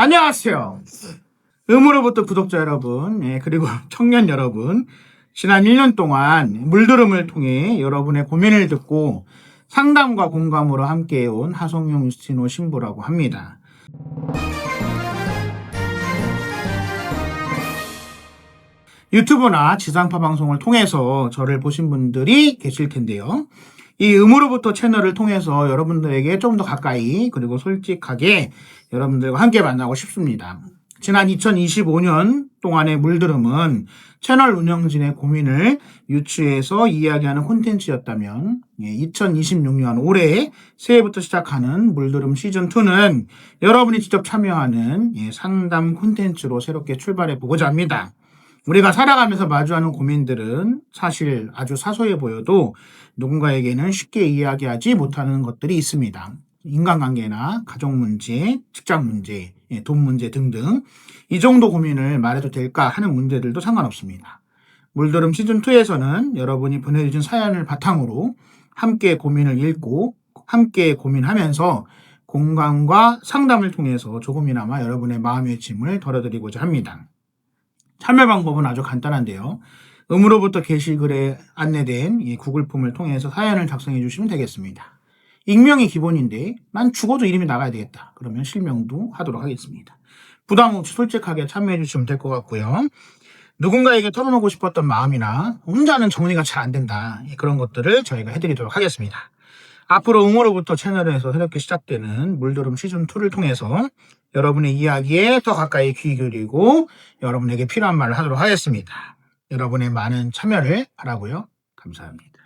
안녕하세요. 음으로부터 구독자 여러분, 예, 그리고 청년 여러분, 지난 1년 동안 물들음을 통해 여러분의 고민을 듣고 상담과 공감으로 함께해온 하성용 유스티노 신부라고 합니다. 유튜브나 지상파 방송을 통해서 저를 보신 분들이 계실 텐데요. 이 음으로부터 채널을 통해서 여러분들에게 좀 더 가까이 그리고 솔직하게 여러분들과 함께 만나고 싶습니다. 지난 2025년 동안의 물들음은 채널 운영진의 고민을 유추해서 이야기하는 콘텐츠였다면 2026년 올해 새해부터 시작하는 물들음 시즌2는 여러분이 직접 참여하는 예, 상담 콘텐츠로 새롭게 출발해 보고자 합니다. 우리가 살아가면서 마주하는 고민들은 사실 아주 사소해 보여도 누군가에게는 쉽게 이야기하지 못하는 것들이 있습니다. 인간관계나 가족 문제, 직장 문제, 예, 돈 문제 등등 이 정도 고민을 말해도 될까 하는 문제들도 상관없습니다. 물들음 시즌2에서는 여러분이 보내주신 사연을 바탕으로 함께 고민을 읽고 함께 고민하면서 공감과 상담을 통해서 조금이나마 여러분의 마음의 짐을 덜어드리고자 합니다. 참여 방법은 아주 간단한데요. 음으로부터 게시글에 안내된 이 구글 폼을 통해서 사연을 작성해 주시면 되겠습니다. 익명이 기본인데 난 죽어도 이름이 나가야 되겠다. 그러면 실명도 하도록 하겠습니다. 부담 없이 솔직하게 참여해 주시면 될 것 같고요. 누군가에게 털어놓고 싶었던 마음이나 혼자는 정리가 잘 안 된다. 예, 그런 것들을 저희가 해드리도록 하겠습니다. 앞으로 응어로부터 채널에서 새롭게 시작되는 물들음 시즌2를 통해서 여러분의 이야기에 더 가까이 귀 기울이고 여러분에게 필요한 말을 하도록 하겠습니다. 여러분의 많은 참여를 바라고요. 감사합니다.